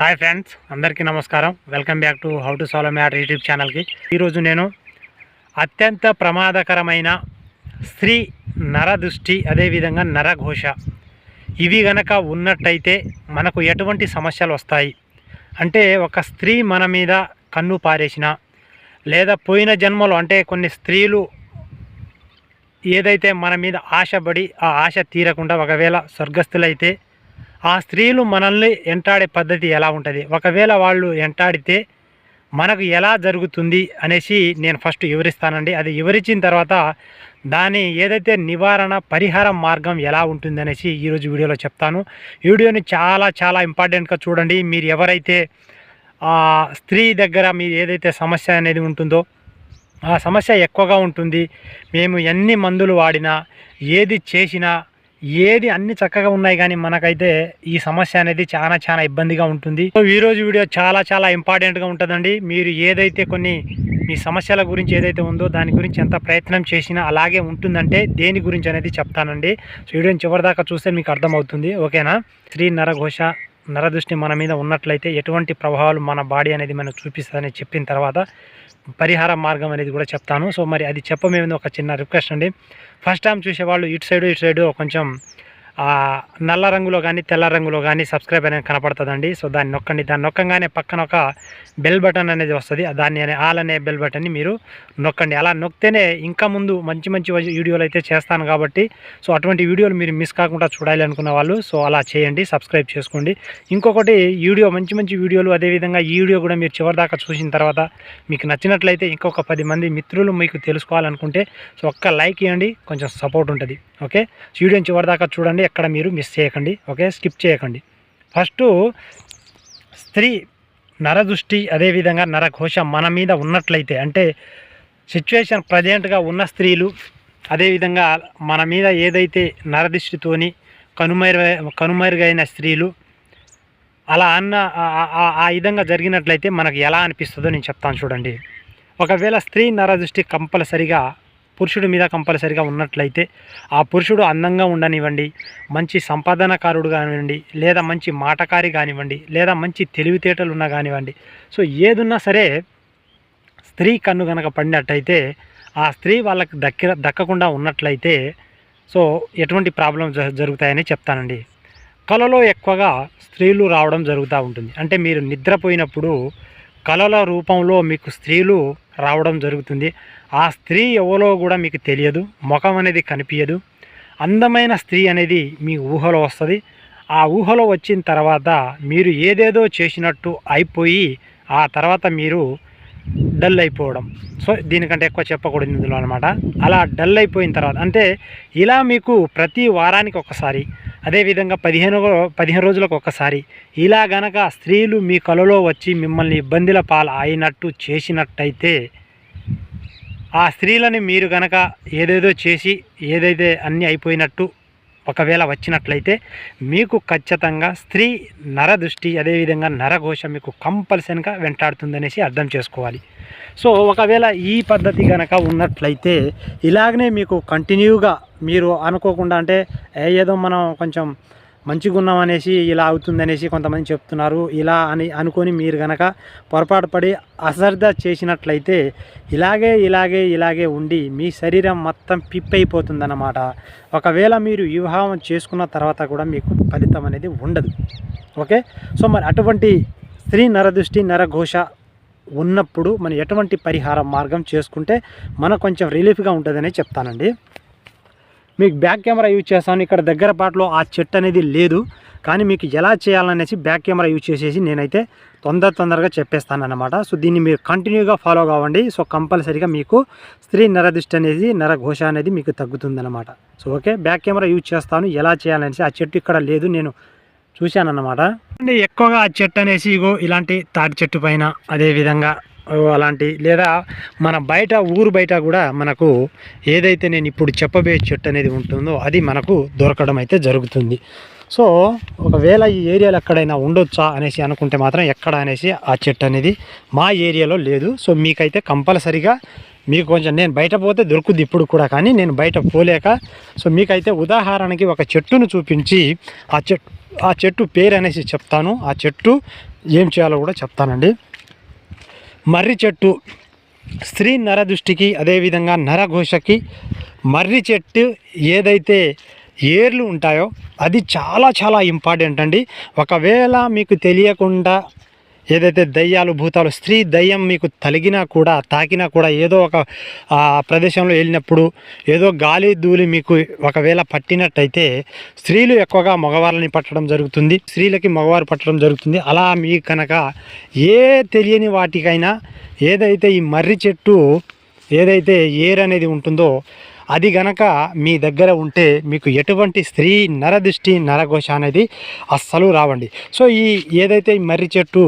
Hi friends అందరికీ నమస్కారం. Welcome back to how to solve matter YouTube ఛానల్కి. ఈరోజు నేను అత్యంత ప్రమాదకరమైన స్త్రీ నరదృష్టి అదేవిధంగా నరఘోష. ఇవి గనక ఉన్నట్టయితే మనకు ఎటువంటి సమస్యలు వస్తాయి? అంటే ఒక స్త్రీ మన మీద కన్ను పారేసిన లేదా పోయిన జన్మలో అంటే కొన్ని స్త్రీలు ఏదైతే మన మీద ఆశపడి ఆ ఆశ తీరకుండా ఒకవేళ స్వర్గస్థులైతే ఆ స్త్రీలు మనల్ని ఎంటాడే పద్ధతి ఎలా ఉంటుంది? ఒకవేళ వాళ్ళు ఎంటాడితే మనకు ఎలా జరుగుతుంది అనేసి నేను ఫస్ట్ వివరిస్తానండి. అది వివరించిన తర్వాత దాని ఏదైతే నివారణ పరిహారం మార్గం ఎలా ఉంటుంది అనేసి ఈరోజు వీడియోలో చెప్తాను. వీడియోని చాలా చాలా ఇంపార్టెంట్గా చూడండి. మీరు ఎవరైతే స్త్రీ దగ్గర మీరు ఏదైతే సమస్య అనేది ఉంటుందో ఆ సమస్య ఎక్కువగా ఉంటుంది. మేము ఎన్ని మందులు వాడినా ఏది చేసినా ఏది అన్ని చక్కగా ఉన్నాయి కానీ మనకైతే ఈ సమస్య అనేది చాలా చాలా ఇబ్బందిగా ఉంటుంది. సో ఈరోజు వీడియో చాలా చాలా ఇంపార్టెంట్గా ఉంటుందండి. మీరు ఏదైతే కొన్ని మీ సమస్యల గురించి ఏదైతే ఉందో దాని గురించి ఎంత ప్రయత్నం చేసినా అలాగే ఉంటుందంటే దేని గురించి అనేది చెప్తానండి. సో వీడియోని చివరిదాకా చూస్తే మీకు అర్థమవుతుంది. ఓకేనా? శ్రీ నరఘోష నరదృష్టి మన మీద ఉన్నట్లయితే ఎటువంటి ప్రభావాలు మన బాడీ అనేది మనకు చూపిస్తుందని చెప్పిన తర్వాత పరిహార మార్గం అనేది కూడా చెప్తాను. సో మరి అది చెప్పమేమింది ఒక చిన్న రిక్వెస్ట్ అండి. ఫస్ట్ టైం చూసేవాళ్ళు ఇటు సైడు ఇటు సైడు కొంచెం నల్ల రంగులో కానీ తెల్ల రంగులో కానీ సబ్స్క్రైబ్ అనేది కనపడుతుందండి. సో దాన్ని నొక్కండి. దాన్ని నొక్కంగానే పక్కన ఒక బెల్ బటన్ అనేది వస్తుంది. దాన్ని అనే ఆల్ అనే బెల్ బటన్ని మీరు నొక్కండి. అలా నొక్కితేనే ఇంకా ముందు మంచి మంచి వీడియోలు అయితే చేస్తాను కాబట్టి సో అటువంటి వీడియోలు మీరు మిస్ కాకుండా చూడాలి అనుకున్న వాళ్ళు సో అలా చేయండి. సబ్స్క్రైబ్ చేసుకోండి. ఇంకొకటి వీడియో మంచి మంచి వీడియోలు అదేవిధంగా ఈ వీడియో కూడా మీరు చివరిదాకా చూసిన తర్వాత మీకు నచ్చినట్లయితే ఇంకొక పది మంది మిత్రులు మీకు తెలుసుకోవాలనుకుంటే సో ఒక్క లైక్ ఇవ్వండి కొంచెం సపోర్ట్ ఉంటుంది. ఓకే? వీడియోని చివరిదాకా చూడండి. ఎక్కడ మీరు మిస్ చేయకండి ఓకే? స్కిప్ చేయకండి. ఫస్ట్ స్త్రీ నరదృష్టి అదేవిధంగా నరఘోష మన మీద ఉన్నట్లయితే అంటే సిచ్యువేషన్ ప్రజెంట్గా ఉన్న స్త్రీలు అదేవిధంగా మన మీద ఏదైతే నరదృష్టితోని కనుమరు కనుమరుగైన స్త్రీలు అలా అన్న ఆ- ఆ విధంగా జరిగినట్లయితే మనకు ఎలా అనిపిస్తుందో నేను చెప్తాను చూడండి. ఒకవేళ స్త్రీ నరదృష్టి కంపల్సరిగా పురుషుడి మీద కంపల్సరిగా ఉన్నట్లయితే ఆ పురుషుడు అందంగా ఉండనివ్వండి మంచి సంపాదనకారుడు కానివ్వండి లేదా మంచి మాటకారి కానివ్వండి లేదా మంచి తెలివితేటలు ఉన్నా కానివ్వండి. సో ఏదున్నా సరే స్త్రీ కన్ను కనుక పడినట్టయితే ఆ స్త్రీ వాళ్ళకి దక్కి దక్కకుండా ఉన్నట్లయితే సో ఎటువంటి ప్రాబ్లం జ- జరుగుతాయని చెప్తానండి. కళలో ఎక్కువగా స్త్రీలు రావడం జరుగుతూ ఉంటుంది. అంటే మీరు నిద్రపోయినప్పుడు కళల రూపంలో మీకు స్త్రీలు రావడం జరుగుతుంది. ఆ స్త్రీ ఎవరో కూడా మీకు తెలియదు ముఖం అనేది కనిపించదు అందమైన స్త్రీ అనేది మీ ఊహలో వస్తుంది. ఆ ఊహలో వచ్చిన తర్వాత మీరు ఏదేదో చేసినట్టు అయిపోయి ఆ తర్వాత మీరు డల్ అయిపోవడం. సో దీనికంటే ఎక్కువ చెప్పకూడదు ఇందులో అనమాట అలా డల్ అయిపోయిన తర్వాత అంటే ఇలా మీకు ప్రతి వారానికి ఒకసారి అదేవిధంగా పదిహేను పదిహేను రోజులకు ఒకసారి ఇలా గనక స్త్రీలు మీ కలలో వచ్చి మిమ్మల్ని ఇబ్బందుల పాలు అయినట్టు చేసినట్టయితే ఆ స్త్రీలని మీరు గనక ఏదేదో చేసి ఏదైతే అన్నీ అయిపోయినట్టు ఒకవేళ వచ్చినట్లయితే మీకు ఖచ్చితంగా స్త్రీ నరదృష్టి అదేవిధంగా నరఘోష మీకు కంపల్సరీగా వెంటాడుతుందనేసి అర్థం చేసుకోవాలి. సో ఒకవేళ ఈ పద్ధతి కనుక ఉన్నట్లయితే ఇలాగనే మీకు కంటిన్యూగా మీరు అనుకోకుండా అంటే ఏదో మనం కొంచెం మంచిగా ఉన్నాం అనేసి ఇలా అవుతుందనేసి కొంతమంది చెప్తున్నారు. ఇలా అని అనుకొని మీరు గనక పొరపాటు పడి అశ్రద్ధ చేసినట్లయితే ఇలాగే ఇలాగే ఇలాగే ఉండి మీ శరీరం మొత్తం పిప్పైపోతుందన్నమాట. ఒకవేళ మీరు వివాహం చేసుకున్న తర్వాత కూడా మీకు ఫలితం అనేది ఉండదు. ఓకే? సో మరి అటువంటి స్త్రీ నరదృష్టి నరఘోష ఉన్నప్పుడు మనం ఎటువంటి పరిహార మార్గం చేసుకుంటే మనకు కొంచెం రిలీఫ్గా ఉంటుందని చెప్తానండి. మీకు బ్యాక్ కెమెరా యూజ్ చేస్తాను. ఇక్కడ దగ్గర పాటలో ఆ చెట్టు అనేది లేదు. కానీ మీకు ఎలా చేయాలనేసి బ్యాక్ కెమెరా యూజ్ చేసేసి నేనైతే తొందర తొందరగా చెప్పేస్తానన్నమాట. సో దీన్ని మీరు కంటిన్యూగా ఫాలో కావండి. సో కంపల్సరీగా మీకు స్త్రీ నరదిష్ట అనేది నరఘోష అనేది మీకు తగ్గుతుందన్నమాట. So okay. Back camera use చేస్తాను. ఎలా చేయాలనేసి ఆ చెట్టు ఇక్కడ లేదు నేను చూశానన్నమాట. అంటే ఎక్కువగా ఆ చెట్టు అనేసి ఇగో ఇలాంటి తాటి చెట్టు పైన అదే విధంగా అలాంటి లేదా మన బయట ఊరు బయట కూడా మనకు ఏదైతే నేను ఇప్పుడు చెప్పబోయే చెట్టు అనేది ఉంటుందో అది మనకు దొరకడం అయితే జరుగుతుంది. సో ఒకవేళ ఈ ఏరియాలో ఎక్కడైనా ఉండొచ్చా అనేసి అనుకుంటే మాత్రం ఎక్కడ అనేసి ఆ చెట్టు అనేది మా ఏరియాలో లేదు. సో మీకైతే కంపల్సరిగా మీకు కొంచెం నేను బయట పోతే దొరుకుద్ది ఇప్పుడు కూడా కానీ నేను బయట పోలేక సో మీకైతే ఉదాహరణకి ఒక చెట్టును చూపించి ఆ చెట్టు ఆ చెట్టు పేరు అనేసి చెప్తాను. ఆ చెట్టు ఏం చేయాలో కూడా చెప్తానండి. మర్రి చెట్టు స్త్రీ నర దృష్టికి అదేవిధంగా నరఘోషకి మర్రి చెట్టు ఏదైతే ఏర్లు ఉంటాయో అది చాలా చాలా ఇంపార్టెంట్ అండి. ఒకవేళ మీకు తెలియకుండా ఏదైతే దయ్యాలు భూతాలు స్త్రీ దయ్యం మీకు తలిగినా కూడా తాకినా కూడా ఏదో ఒక ప్రదేశంలో వెళ్ళినప్పుడు ఏదో గాలి ధూళి మీకు ఒకవేళ పట్టినట్టయితే స్త్రీలు ఎక్కువగా మగవాళ్ళని పట్టడం జరుగుతుంది. స్త్రీలకి మగవారు పట్టడం జరుగుతుంది. అలా మీ కనుక ఏ తెలియని వాటికైనా ఏదైతే ఈ మర్రి చెట్టు ఏదైతే ఏర్ అనేది ఉంటుందో అది గనక మీ దగ్గర ఉంటే మీకు ఎటువంటి స్త్రీ నరదృష్టి నరఘోష అనేది అస్సలు రావండి. సో ఈ ఏదైతే ఈ మర్రి చెట్టు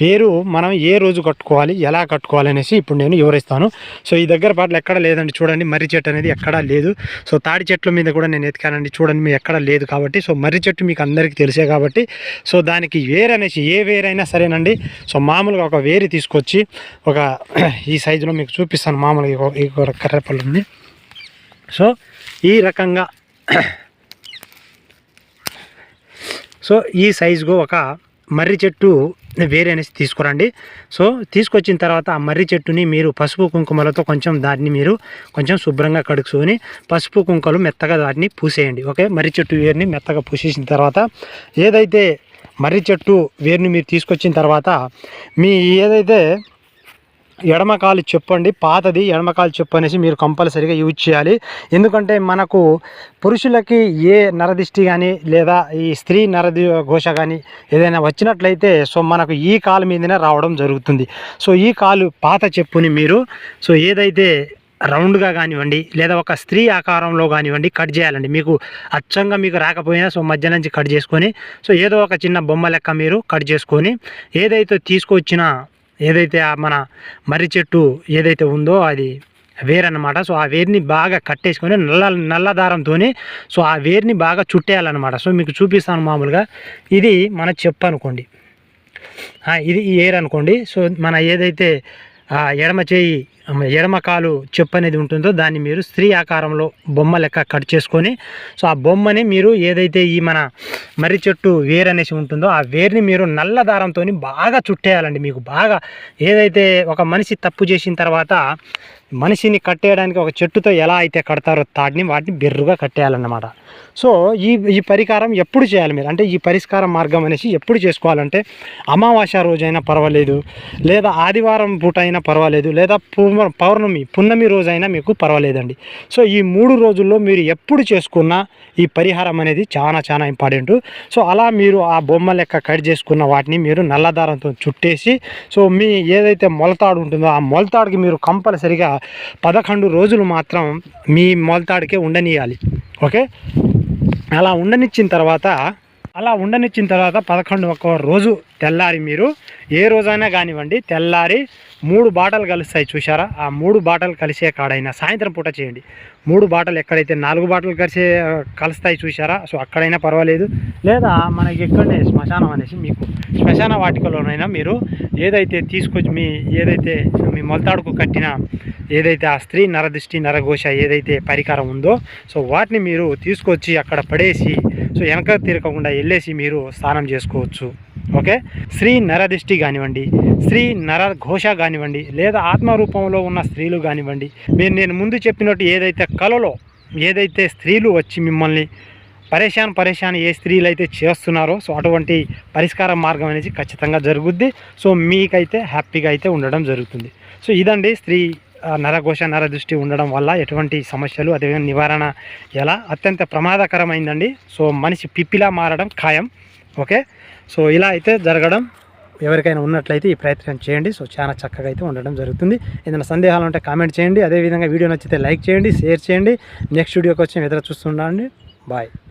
వేరు మనం ఏ రోజు కట్టుకోవాలి ఎలా కట్టుకోవాలి అనేసి ఇప్పుడు నేను వివరిస్తాను. సో ఈ దగ్గర పాటలు ఎక్కడ లేదండి చూడండి. మర్రి చెట్టు అనేది ఎక్కడా లేదు. సో తాడి చెట్ల మీద కూడా నేను ఎతికానండి. చూడండి మీ ఎక్కడ లేదు కాబట్టి. సో మర్రి చెట్టు మీకు అందరికీ తెలిసే కాబట్టి. సో దానికి వేరు అనేసి ఏ వేరైనా సరేనండి. సో మామూలుగా ఒక వేరు తీసుకొచ్చి ఒక ఈ సైజులో మీకు చూపిస్తాను. మామూలుగా ఈ కర్రపల్లి ఉంది. సో ఈ రకంగా సో ఈ సైజుకు ఒక మర్రి చెట్టు వేరే అనేసి తీసుకురండి. సో తీసుకొచ్చిన తర్వాత ఆ మర్రి చెట్టుని మీరు పసుపు కుంకుమలతో కొంచెం దాన్ని మీరు కొంచెం శుభ్రంగా కడుక్కొని పసుపు కుంకలు మెత్తగా దాన్ని పూసేయండి. ఓకే? మర్రి చెట్టు వేరుని మెత్తగా పూసేసిన తర్వాత ఏదైతే మర్రి చెట్టు వేరుని మీరు తీసుకొచ్చిన తర్వాత మీ ఏదైతే ఎడమకాలు చెప్పండి పాతది ఎడమకాలు చెప్పు అనేసి మీరు కంపల్సరీగా యూజ్ చేయాలి. ఎందుకంటే మనకు పురుషులకి ఏ నరదిష్టి కానీ లేదా ఈ స్త్రీ నరది ఘోష కానీ ఏదైనా వచ్చినట్లయితే సో మనకు ఈ కాలు మీదనే రావడం జరుగుతుంది. సో ఈ కాలు పాత చెప్పుని మీరు సో ఏదైతే రౌండ్గా కానివ్వండి లేదా ఒక స్త్రీ ఆకారంలో కానివ్వండి కట్ చేయాలండి. మీకు అచ్చంగా మీకు రాకపోయినా సో మధ్య నుంచి కట్ చేసుకొని సో ఏదో ఒక చిన్న బొమ్మ లెక్క మీరు కట్ చేసుకొని ఏదైతే తీసుకొచ్చిన ఏదైతే ఆ మన మర్రి చెట్టు ఏదైతే ఉందో అది వేరన్నమాట. సో ఆ వేరుని బాగా కట్టేసుకొని నల్ల నల్ల దారంతో సో ఆ వేరుని బాగా చుట్టేయాలన్నమాట. సో మీకు చూపిస్తాను మామూలుగా. ఇది మన చెప్పు అనుకోండి ఇది ఈ ఏర్ అనుకోండి సో మన ఏదైతే ఎడమ చేయి ఎడమ కాలు చెప్పు అనేది ఉంటుందో దాన్ని మీరు స్త్రీ ఆకారంలో బొమ్మ లెక్క కట్ చేసుకొని సో ఆ బొమ్మని మీరు ఏదైతే ఈ మన మర్రి చెట్టు వేరు అనేసి ఉంటుందో ఆ వేరుని మీరు నల్ల దారంతో బాగా చుట్టేయాలండి మీకు బాగా. ఏదైతే ఒక మనిషి తప్పు చేసిన తర్వాత మనిషిని కట్టేయడానికి ఒక చెట్టుతో ఎలా అయితే కడతారో తాటిని వాటిని బెర్రుగా కట్టేయాలన్నమాట. సో ఈ ఈ పరికారం ఎప్పుడు చేయాలి మీరు? అంటే ఈ పరిష్కార మార్గం అనేసి ఎప్పుడు చేసుకోవాలంటే అమావాస్య రోజైనా పర్వాలేదు లేదా ఆదివారం పూట అయినా పర్వాలేదు లేదా పౌర్ణమి పున్నమి రోజైనా మీకు పర్వాలేదండి. సో ఈ మూడు రోజుల్లో మీరు ఎప్పుడు చేసుకున్నా ఈ పరిహారం అనేది చాలా చాలా ఇంపార్టెంట్. సో అలా మీరు ఆ బొమ్మ లెక్క కట్ చేసుకున్న వాటిని మీరు నల్లదారంతో చుట్టేసి సో మీ ఏదైతే మొలతాడు ఉంటుందో ఆ మొలతాడుకి మీరు కంపల్సరిగా పదకొండు రోజులు మాత్రం మీ మొలతాడికే ఉండనియాలి. ఓకే? అలా ఉండనిచ్చిన తర్వాత అలా ఉండనిచ్చిన తర్వాత పదకొండు ఒక రోజు తెల్లారి మీరు ఏ రోజైనా కానివ్వండి తెల్లారి మూడు బాటలు కలుస్తాయి చూసారా ఆ మూడు బాటలు కలిసే కాడైనా సాయంత్రం పూట చేయండి. మూడు బాటలు ఎక్కడైతే నాలుగు బాటలు కలిసే కలుస్తాయి చూసారా సో అక్కడైనా పర్వాలేదు. లేదా మనకి ఎక్కడనే శ్మశానం అనేసి మీకు శ్మశాన వాటికలోనైనా మీరు ఏదైతే తీసుకొచ్చి మీ ఏదైతే మీ మొలతాడుకు కట్టిన ఏదైతే ఆ స్త్రీ నరదృష్టి నరఘోష ఏదైతే పరికారం ఉందో సో వాటిని మీరు తీసుకొచ్చి అక్కడ పడేసి సో వెనక తిరగకుండా వెళ్ళేసి మీరు స్నానం చేసుకోవచ్చు. ఓకే? శ్రీ నరదిష్టి కానివ్వండి శ్రీ నర ఘోష కానివ్వండి లేదా ఆత్మరూపంలో ఉన్న స్త్రీలు కానివ్వండి మీరు నేను ముందు చెప్పినట్టు ఏదైతే కలలో ఏదైతే స్త్రీలు వచ్చి మిమ్మల్ని పరేషాన్ పరేషాన్ ఏ స్త్రీలు అయితే చేస్తున్నారో సో అటువంటి పరిష్కార మార్గం అనేది ఖచ్చితంగా జరుగుద్ది. సో మీకైతే హ్యాపీగా అయితే ఉండడం జరుగుతుంది. సో ఇదండి స్త్రీ నరఘోష నరదృష్టి ఉండడం వల్ల ఎటువంటి సమస్యలు అదేవిధంగా నివారణ ఎలా? అత్యంత ప్రమాదకరమైందండి. సో మనిషి పిప్పిలా మారడం ఖాయం. ఓకే? సో ఇలా అయితే జరగడం ఎవరికైనా ఉన్నట్లయితే ఈ ప్రయత్నం చేయండి. సో చాలా చక్కగా అయితే ఉండడం జరుగుతుంది. ఏదైనా సందేహాలు ఉంటే కామెంట్ చేయండి. అదేవిధంగా వీడియో నచ్చితే లైక్ చేయండి షేర్ చేయండి. నెక్స్ట్ వీడియోకి వచ్చి ఎదురు చూస్తుండండి. బాయ్.